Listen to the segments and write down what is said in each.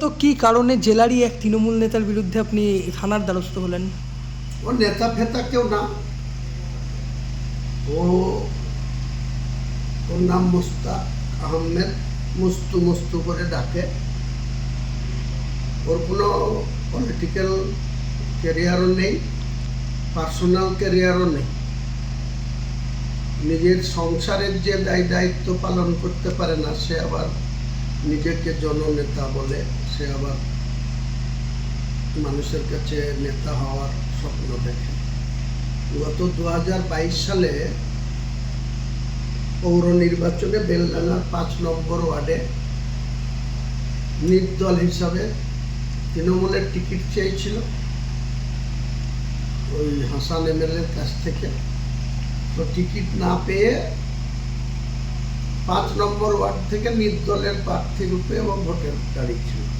মূলত কি কারণে জেলারই এক তৃণমূল নেতার বিরুদ্ধে আপনি থানার দ্বারস্থ হলেন? ও নেতা ফেতা কেউ না। ও, ওর নাম মুস্তাক আহমেদ, মস্তু মস্তু করে ডাকে। ওর কোনো পলিটিক্যাল ক্যারিয়ারও নেই পার্সোনাল ক্যারিয়ারও নেই। নিজের সংসারের যে দায় দায়িত্ব পালন করতে পারে না, সে আবার নিজেকে জননেতা বলে সে আবার মানুষের কাছে নেতা হওয়ার স্বপ্ন দেখে। গত দু সালে পৌর নির্বাচনে বেলডাঙ্গার পাঁচ নম্বর ওয়ার্ডে নির্দল হিসাবে তৃণমূলের টিকিট চেয়েছিল। ওই হাসান এমএলএর কাছ থেকে। তো টিকিট না পেয়ে পাঁচ নম্বর ওয়ার্ড থেকে নির্দলের প্রার্থী রূপে ও ভোটের দাঁড়িয়েছিল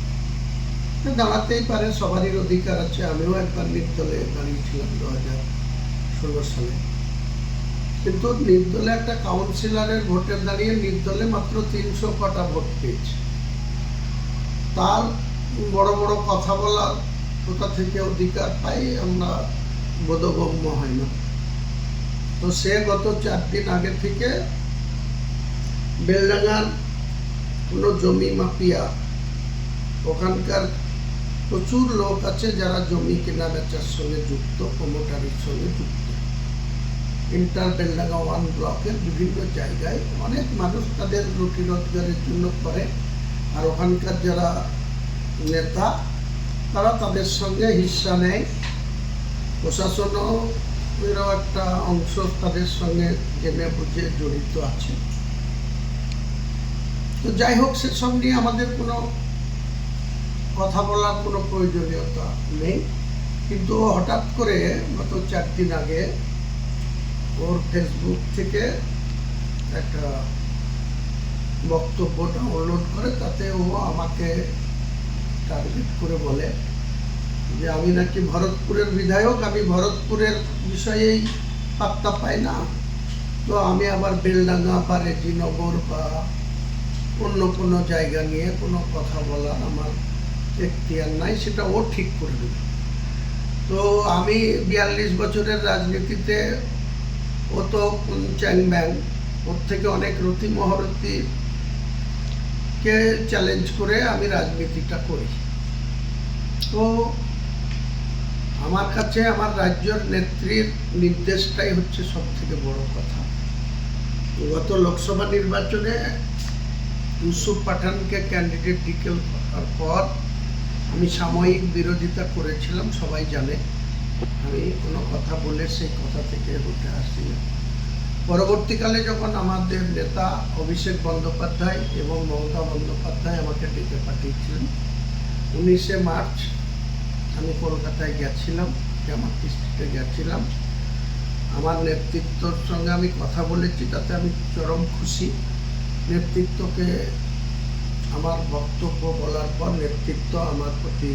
দাঁড়াতেই পারে, সবারই অধিকার আছে। আমিও একবার নির্দলে দাঁড়িয়েছিলাম দু হাজার ষোলো সালে। কিন্তু নির্দলে একটা কাউন্সিলরের ভোটে দাঁড়িয়ে নির্দলে মাত্র তিনশো কটা ভোট পেয়েছে। তার বড় বড় কথা বলার কোথা থেকে অধিকার পাই আমরা বোধগম্য হয় না। তো সে গত চার দিন আগে থেকে বেলডাঙ্গার কোনো জমি মাপিয়া ওখানকার প্রচুর লোক আছে যারা জমি কেনা বেচার সঙ্গে যুক্ত প্রমোটারের সঙ্গে যুক্ত। ইন্টার বেলডাঙ্গা ওয়ান ব্লকের বিভিন্ন জায়গায় অনেক মানুষ তাদের রুটি রোজগারের জন্য করে। আর ওখানকার যারা নেতা, তারা তাদের সঙ্গে হিস্সা নেয়। প্রশাসনও এরও একটা অংশ তাদের সঙ্গে জেনে বুঝে জড়িত আছে। তো যাই হোক সেসব নিয়ে আমাদের কোনো কথা বলার কোনো প্রয়োজনীয়তা নেই। কিন্তু হঠাৎ করে গত চার দিন আগে ওর ফেসবুক থেকে একটা বক্তব্য ডাউনলোড করে, তাতে ও আমাকে টার্গেট করে বলে যে, আমি নাকি ভরতপুরের বিধায়ক, আমি ভরতপুরের বিষয়েই পাত্তা পাই না। তো আমি আবার বেলডাঙ্গা বা রেজিনগর বা অন্য কোনো জায়গা নিয়ে কোনো কথা বলার আমার এখতিয়ার নাই, সেটা ও ঠিক করে দেবে তো আমি বিয়াল্লিশ বছরের রাজনীতিতে, ও তো চ্যাং ব্যাং ওর থেকে অনেক রতি মহরতি কে চ্যালেঞ্জ করে আমি রাজনীতিটা করি। তো আমার কাছে আমার রাজ্যের নেত্রীর নির্দেশটাই হচ্ছে সব থেকে বড় কথা। গত লোকসভা নির্বাচনে ইউসুফ পাঠানকে ক্যান্ডিডেট ডিকেল করার পর আমি সাময়িক বিরোধিতা করেছিলাম, সবাই জানে। আমি কোনো কথা বলে সেই কথা থেকে উঠে আসি না। পরবর্তীকালে যখন আমাদের নেতা অভিষেক বন্দ্যোপাধ্যায় এবং মমতা বন্দ্যোপাধ্যায় আমাকে ডেকে পাঠিয়েছিলেন, উনিশে মার্চ আমি কলকাতায় গেছিলাম জামাত স্ট্রিটে গেছিলাম। আমার নেতৃত্বর সঙ্গে আমি কথা বলেছি, তাতে আমি চরম খুশি। নেতৃত্বকে আমার বক্তব্য বলার পর নেতৃত্ব আমার প্রতি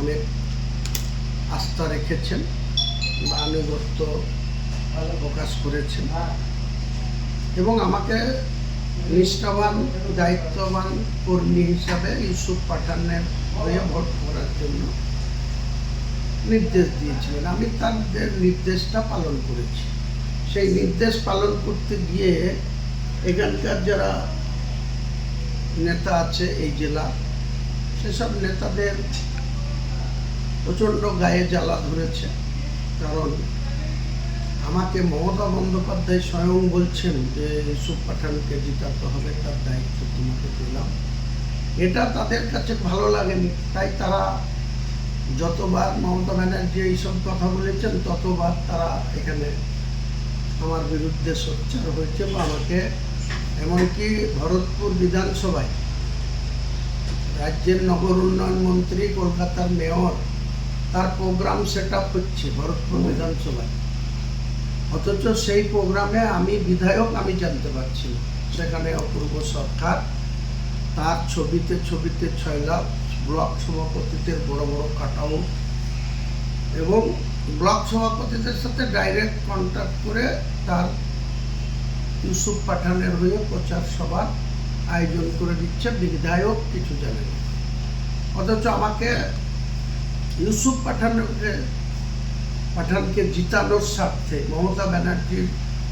অনেক আস্থা রেখেছেন বা আনুগত্য প্রকাশ করেছেন। এবং আমাকে নিষ্ঠাবান, দায়িত্ববান কর্মী হিসাবে ইউসুফ পাঠানের হয়ে ভোট করার জন্য নির্দেশ দিয়েছিলেন। আমি তাদের নির্দেশটা পালন করেছি, সেই নির্দেশ পালন করতে গিয়ে এখানকার যারা নেতা আছে এই জেলা, সেসব নেতাদের প্রচণ্ড গায়ে জ্বালা ধরেছে। কারণ আমাকে মমতা বন্দ্যোপাধ্যায় স্বয়ং বলছেন যে, ইউসুফ পাঠানকে জিতাতে হবে, তার দায়িত্ব তোমাকে দিলাম এটা তাদের কাছে ভালো লাগেনি। তাই তারা যতবার মমতা ব্যানার্জি এইসব কথা বলেছেন, ততবার তারা এখানে আমার বিরুদ্ধে সোচ্চার হয়েছে বা আমাকে এমনকি ভরতপুর বিধানসভায় রাজ্যের নগর উন্নয়ন মন্ত্রী কলকাতার মেয়র তার প্রোগ্রাম সেট আপ হচ্ছে ভরতপুর বিধানসভায়। অথচ সেই প্রোগ্রামে আমি বিধায়ক আমি জানতে পারছি না। সেখানে অপূর্ব সরকার তার ছবিতে ছবিতে ছয়লা ব্লক সভাপতিদের বড় বড় কাটাও এবং ব্লক সভাপতিদের সাথে ডাইরেক্ট কন্ট্যাক্ট করে তার ইউসুফ পাঠানের হয়ে প্রচার সভার আয়োজন করে দিচ্ছে বিধায়ক কিছু জানে না অথচ আমাকে ইউসুফ পাঠানকে পাঠানকে জিতানোর স্বার্থে মমতা ব্যানার্জির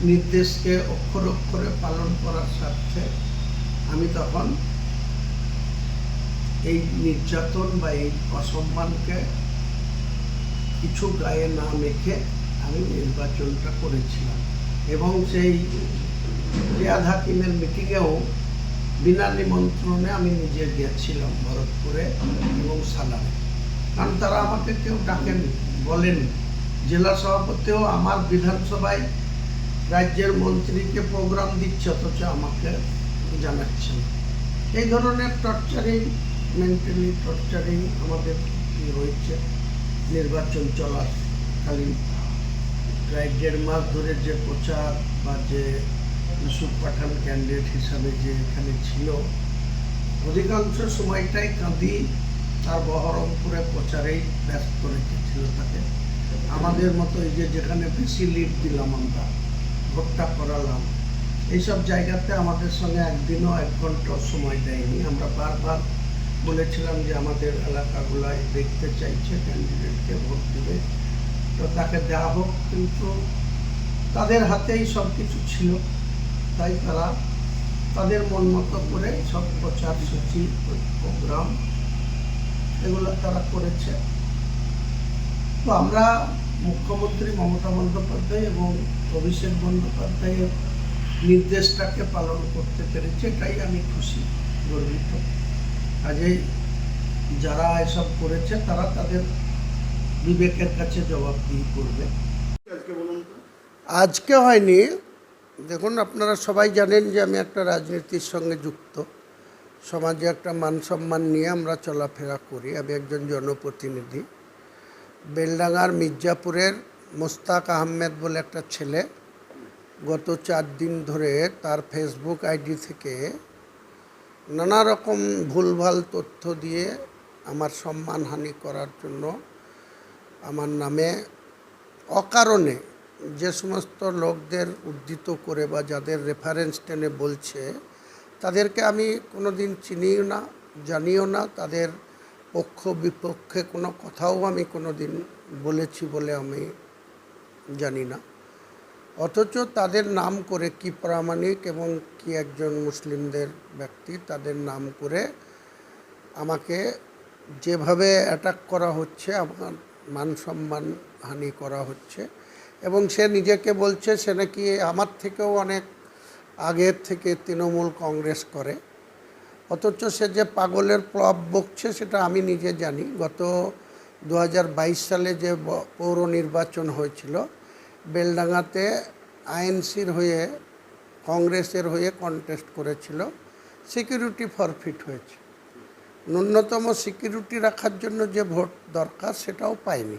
নির্দেশকে অক্ষর অক্ষরে পালন করার স্বার্থে আমি তখন এই নির্যাতন বা এই অসম্মানকে কিছু গায়ে না মেখে আমি নির্বাচনটা করেছিলাম। এবং সেই রিয়াদ হাকিমের মিটিংয়েও বিনা নিমন্ত্রণে আমি নিজে গিয়েছিলাম ভরতপুরে এবং সালামে। কারণ তারা আমাকে কেউ ডাকেন, বলেনি। জেলা সভাপতিও আমার বিধানসভায় রাজ্যের মন্ত্রীকে প্রোগ্রাম দিচ্ছে, অথচ আমাকে জানাচ্ছেন। এই ধরনের টর্চারিং, মেন্টালি টর্চারিং আমাদের কি হয়েছে? নির্বাচন চলাকালীন প্রায় দেড় মাস ধরে যে প্রচার বা যে ইউসুফ পাঠান ক্যান্ডিডেট হিসাবে যে এখানে ছিল, অধিকাংশ সময়টাই কাঁদি তার বহরমপুরে প্রচারেই ব্যস্ত রেখেছিল তাকে। আমাদের মতো এই যে যেখানে বেশি লিড দিলাম আমরা, ভোটটা করালাম, এইসব জায়গাতে আমাদের সঙ্গে একদিনও এক ঘণ্টা সময় দেয়নি। আমরা বারবার বলেছিলাম যে আমাদের এলাকাগুলায় দেখতে চাইছে ক্যান্ডিডেটকে ভোট দিবে। তো তাকে দেওয়া হোক, কিন্তু তাদের হাতেই সব কিছু ছিল। তাই তারা তাদের মন মতো করে সব প্রচার সূচি প্রোগ্রাম এগুলো তারা করেছে। তো আমরা মুখ্যমন্ত্রী মমতা বন্দ্যোপাধ্যায় এবং অভিষেক বন্দ্যোপাধ্যায়ের নির্দেশটাকে পালন করতে পেরেছি এটাই আমি খুশি গর্বিত। কাজেই যারা এসব করেছে তারা তাদের বিবেকের কাছে জবাবদিহি করবে। আজকে বলুন আজকে হয়নি দেখুন, আপনারা সবাই জানেন যে আমি একটা রাজনীতির সঙ্গে যুক্ত। সমাজে একটা মান সম্মান নিয়ে আমরা চলাফেরা করি। আমি একজন জনপ্রতিনিধি। বেলডাঙ্গার মির্জাপুরের মোস্তাক আহমেদ বলে একটা ছেলে গত চার দিন ধরে তার ফেসবুক আইডি থেকে নানা রকম ভুলভাল তথ্য দিয়ে আমার সম্মানহানি করার জন্য আমার নামে অকারণে যে সমস্ত লোকদের উদ্ধৃত করে বা যাদের রেফারেন্স টেনে বলছে, তাদেরকে আমি কোনো দিন চিনিও না, জানিও না। তাদের পক্ষ বিপক্ষে কোনো কথাও আমি কোনো দিন বলেছি বলে আমি জানি না। অথচ তাদের নাম করে কি প্রামাণিক এবং কি একজন মুসলিমদের ব্যক্তি, তাদের নাম করে আমাকে যেভাবে অ্যাটাক করা হচ্ছে, আমার মান সম্মান হানি করা হচ্ছে এবং সে নিজেকে বলছে, সে নাকি আমার থেকেও অনেক আগের থেকে তৃণমূল কংগ্রেস করে। অথচ সে যে পাগলের প্রভাব বকছে, সেটা আমি নিজে জানি। গত দু হাজার বাইশ সালে যে পৌর নির্বাচন হয়েছিল, বেলডাঙ্গাতে আইএনসির হয়ে, কংগ্রেসের হয়ে কন্টেস্ট করেছিল। সিকিউরিটি ফরফিট হয়েছে। ন্যূনতম সিকিউরিটি রাখার জন্য যে ভোট দরকার, সেটাও পায়নি।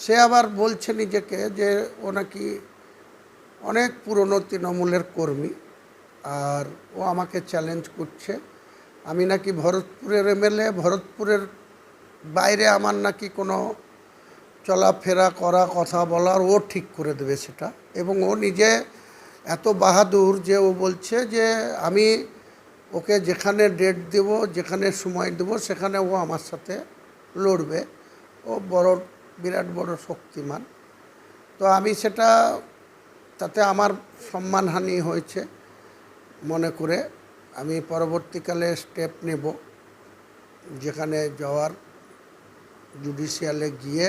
সে আবার বলছে নিজেকে যে ও নাকি অনেক পুরনো তৃণমূলের কর্মী আর ও আমাকে চ্যালেঞ্জ করছে। আমি নাকি ভরতপুরের এমএলএ, ভরতপুরের বাইরে আমার নাকি কোনো চলাফেরা করা, কথা বলার ও ঠিক করে দেবে সেটা। এবং ও নিজে এত বাহাদুর যে ও বলছে যে আমি ওকে যেখানে ডেট দেব, যেখানে সময় দেব, সেখানে ও আমার সাথে লড়বে। ও বড় বিরাট বড় শক্তিমান। তো আমি সেটা, তাতে আমার সম্মানহানি হয়েছে মনে করে। আমি পরবর্তীকালে স্টেপ নেব, যেখানে যাওয়ার জুডিশিয়ালে গিয়ে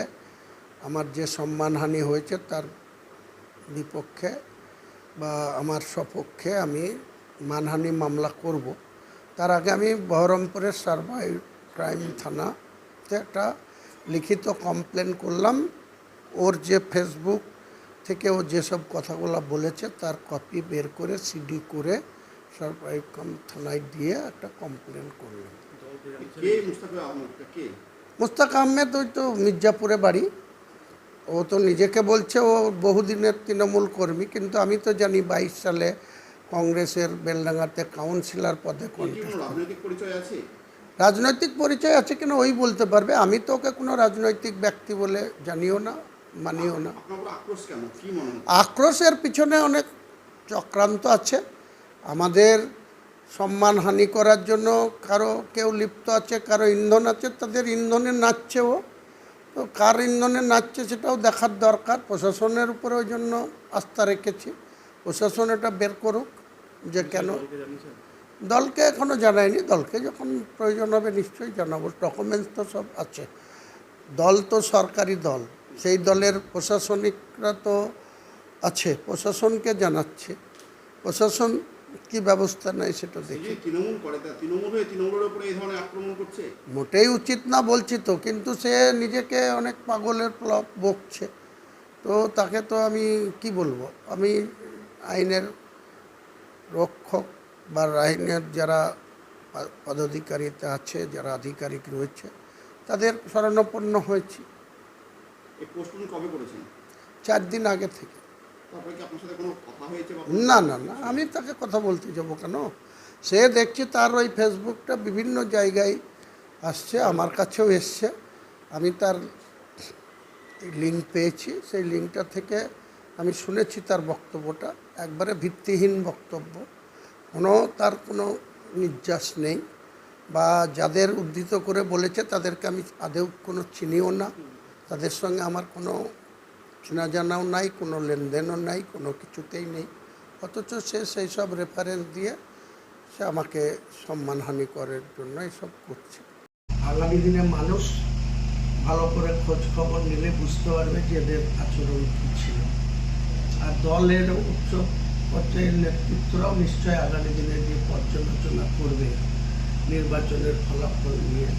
আমার যে সম্মানহানি হয়েছে তার বিপক্ষে বা আমার সপক্ষে আমি মানহানি মামলা করব। তার আগে আমি বহরমপুরের সার্ভাই ক্রাইম থানাতে একটা লিখিত কমপ্লেন করলাম। ওর যে ফেসবুক থেকে ও যেসব কথাগুলো বলেছে তার কপি বের করে সিডি করে সার্ভাই থানায় দিয়ে একটা কমপ্লেন করলাম। মুস্তাক আহমেদ? ওই তো মির্জাপুরে বাড়ি। ও তো নিজেকে বলছে ও বহুদিনের তৃণমূল কর্মী কিন্তু আমি তো জানি বাইশ সালে কংগ্রেসের বেলডাঙ্গাতে কাউন্সিলর পদে কন্টেস্ট কোনো রাজনৈতিক পরিচয় আছে কিনা ওই বলতে পারবে। আমি তো ওকে কোনো রাজনৈতিক ব্যক্তি বলে জানিও না মানিও না। আক্রোশের পিছনে অনেক চক্রান্ত আছে। আমাদের সম্মানহানি করার জন্য কারও কেউ লিপ্ত আছে কারও ইন্ধন আছে তাদের ইন্ধনে নাচছেও তো কার ইন্ধনে নাচছে সেটাও দেখার দরকার। প্রশাসনের উপরে ওই জন্য আস্থা রেখেছি। প্রশাসন এটা বের করুক যে কেন দলকে এখনও জানায়নি দলকে যখন প্রয়োজন হবে নিশ্চয়ই জানাব ডকুমেন্টস তো সব আছে। দল তো সরকারি দল সেই দলের প্রশাসনিকরা তো আছে প্রশাসনকে জানাচ্ছে। প্রশাসন কি ব্যবস্থা নেয় সেটা দেখি। মোটেই উচিত না বলছি তো কিন্তু সে নিজেকে অনেক পাগলের প্লব বকছে। তো তাকে তো আমি কি বলব? আমি আইনের রক্ষক বা আইনের যারা পা- পদাধিকারিতে আছে যারা আধিকারিক রয়েছে তাদের শরণাপন্ন হয়েছি। চার দিন আগে থেকে। না না না আমি তাকে কথা বলতে যাব কেন? সে দেখছি তার ওই ফেসবুকটা বিভিন্ন জায়গায় আসছে আমার কাছেও এসছে। আমি তার লিঙ্ক পেয়েছি সেই লিঙ্কটা থেকে আমি শুনেছি তার বক্তব্যটা। একবারে ভিত্তিহীন বক্তব্য। কোনো তার কোনো নির্যাস নেই বা যাদের উদ্ধৃত করে বলেছে তাদেরকে আমি আদেও কোনো চিনিও না। তাদের সঙ্গে আমার কোনো চেনা জানাও নাই, কোনো লেনদেনও নাই, কোনো কিছুতেই নেই। অথচ সে সেই সব রেফারেন্স দিয়ে সে আমাকে সম্মানহানি করার জন্য এসব করছে। আগামী দিনে মানুষ ভালো করে খোঁজ খবর নিলে বুঝতে পারবে যে এদের আচরণ কী ছিল। আর দলের উচ্চ পর্যায়ের নেতৃত্বরাও নিশ্চয় আগামী দিনে যে পর্যালোচনা করবে, নির্বাচনের ফলাফল নিয়ে।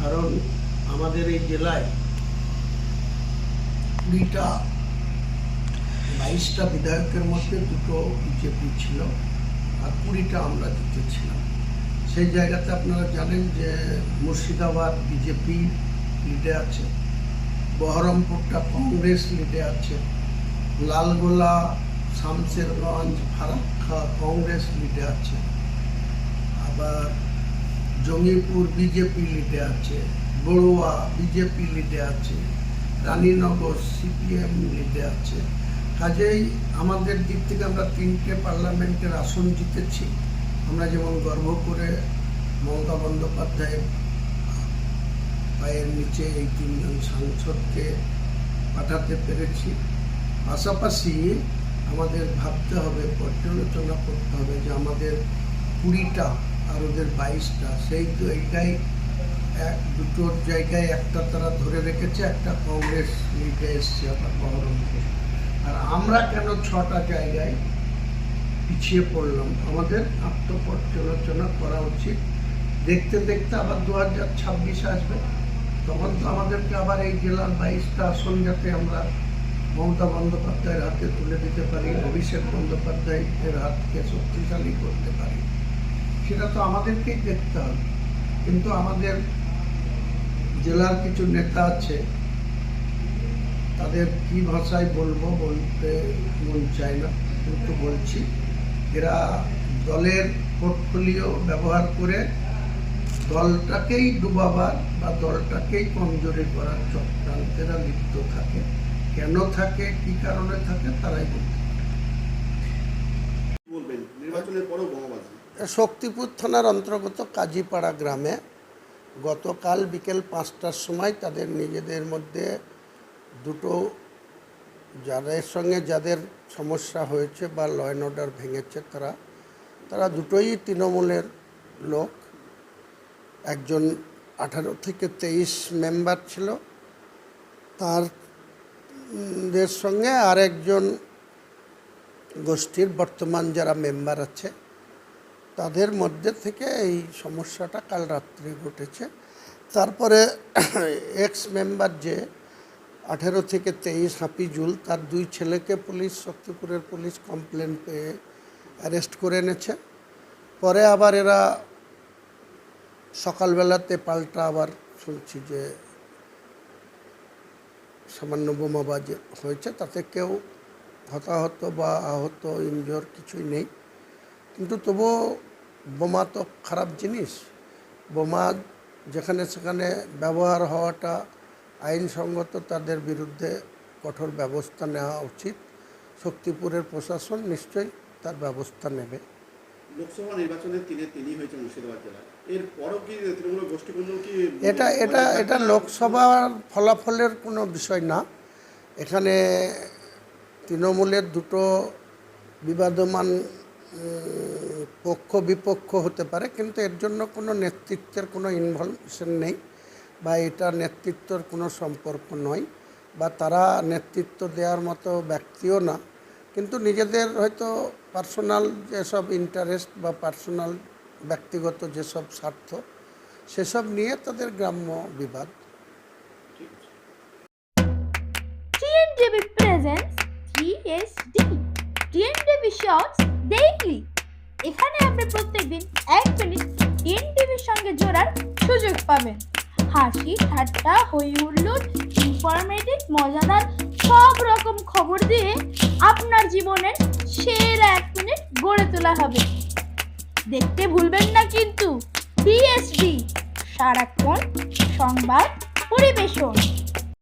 কারণ আমাদের এই জেলায় কুড়িটা বাইশটা বিধায়কের মধ্যে দুটো বিজেপি ছিল আর কুড়িটা আমরা জিতেছিলাম। সেই জায়গাতে আপনারা জানেন যে মুর্শিদাবাদ বিজেপি লিডে আছে, বহরমপুরটা কংগ্রেস লিডে আছে, লালগোলা শামশেরগঞ্জ ফারাক্কা কংগ্রেস লিডে আছে। আবার জঙ্গিপুর বিজেপি লিডে আছে। বড়ুয়া বিজেপি লিডে আছে। রানীনগর সিপিএম লিডে আছে। কাজেই আমাদের দিক থেকে আমরা তিনটে পার্লামেন্টের আসন জিতেছি। আমরা যেমন গর্ব করে মমতা বন্দ্যোপাধ্যায়ের পায়ের নিচে এই তিনজন সাংসদকে পাঠাতে পেরেছি। পাশাপাশি আমাদের ভাবতে হবে, পর্যালোচনা করতে হবে যে আমাদের কুড়িটা আর ওদের বাইশটা। সেই তো এইটাই এক, দুটোর জায়গায় একটা তারা ধরে রেখেছে, একটা কংগ্রেস লিডে এসছে আবার বহরমপুর। আর আমরা কেন ছটা জায়গায় পিছিয়ে পড়লাম? আমাদের আত্মপর্যালোচনা করা উচিত। দেখতে দেখতে আবার দু হাজার ছাব্বিশ আসবে। তখন তো আমাদেরকে আবার এই জেলার বাইশটা আসন যাতে আমরা মমতা বন্দ্যোপাধ্যায়ের হাতে তুলে দিতে পারি, অভিষেক বন্দ্যোপাধ্যায়ের হাতকে শক্তিশালী করতে পারি। সেটা তো আমাদেরকেই দেখতে হবে। কিন্তু আমাদের জেলার কিছু নেতা আছে, তাদের কি ভাষায় বলব বলতে মন চায় না, কিন্তু বলছি, এরা দলের পোর্টফোলিও ব্যবহার করে দলটাকেই ডুবাবার বা দলটাকেই কমজোরি করার চক্রান্তেরা লিপ্ত থাকে। কেন থাকে কি কারণে থাকে তারাই বলতে বলবেন? নির্বাচনের পরেও বোমাবাজি শক্তিপুর থানার অন্তর্গত কাজীপাড়া গ্রামে গতকাল বিকেল পাঁচটার সময় তাদের নিজেদের মধ্যে দুটো যাদের সঙ্গে যাদের সমস্যা হয়েছে বা ল অ্যান্ড অর্ডার ভেঙেছে তারা তারা দুটোই তৃণমূলের লোক। একজন আঠারো থেকে তেইশ মেম্বার ছিল। তার দের সঙ্গে আরেকজন গোষ্ঠীর বর্তমান যারা মেম্বার আছে, তাদের মধ্যে থেকে এই সমস্যাটা কাল রাত্রে ঘটেছে। তারপরে এক্স মেম্বার যে আঠেরো থেকে তেইশ হাফিজুল, তার দুই ছেলেকে পুলিশ, শক্তিপুরের পুলিশ কমপ্লেন পেয়ে অ্যারেস্ট করে এনেছে। পরে আবার এরা সকালবেলাতে পাল্টা আবার শুনছি যে সামান্য বোমাবাজ হয়েছে, তাতে কেউ হতাহত বা আহত ইনজোর কিছুই নেই। কিন্তু তবুও বোমা তো খারাপ জিনিস। বোমা যেখানে সেখানে ব্যবহার হওয়াটা আইনসঙ্গত তাদের বিরুদ্ধে কঠোর ব্যবস্থা নেওয়া উচিত। শক্তিপুরের প্রশাসন নিশ্চয়ই তার ব্যবস্থা নেবে। লোকসভা নির্বাচনে তিনি তিনি হয়েছে মুর্শিদাবাদ জেলায় এটা এটা এটা লোকসভার ফলাফলের কোনো বিষয় না। এখানে তৃণমূলের দুটো বিবাদমান পক্ষ বিপক্ষ হতে পারে, কিন্তু এর জন্য কোনো নেতৃত্বের কোনো ইনভলভেশন নেই বা এটা নেতৃত্বর কোনো সম্পর্ক নয় বা তারা নেতৃত্ব দেওয়ার মতো ব্যক্তিও না। কিন্তু নিজেদের হয়তো পার্সোনাল যেসব ইন্টারেস্ট বা পার্সোনাল ব্যক্তিগত যেসব স্বার্থ, সেসব নিয়ে তাদের গ্রাম্য বিবাদ। Presents 3SD TNTV Shorts Daily এখানে আপনি প্রত্যেকদিন এক মিনিট টিএনটিভির সঙ্গে জোড়ার সুযোগ পাবেন। হাসি, ঠাট্টা, হই হুল্লোড় ইনফরমেটিভ মজাদার, সব রকম খবর দিয়ে আপনার জীবনের সেরা এক মিনিট গড়ে তোলা হবে। দেখতে ভুলবেন না কিন্তু বিএসবি সারাক্ষণ সংবাদ পরিবেশন।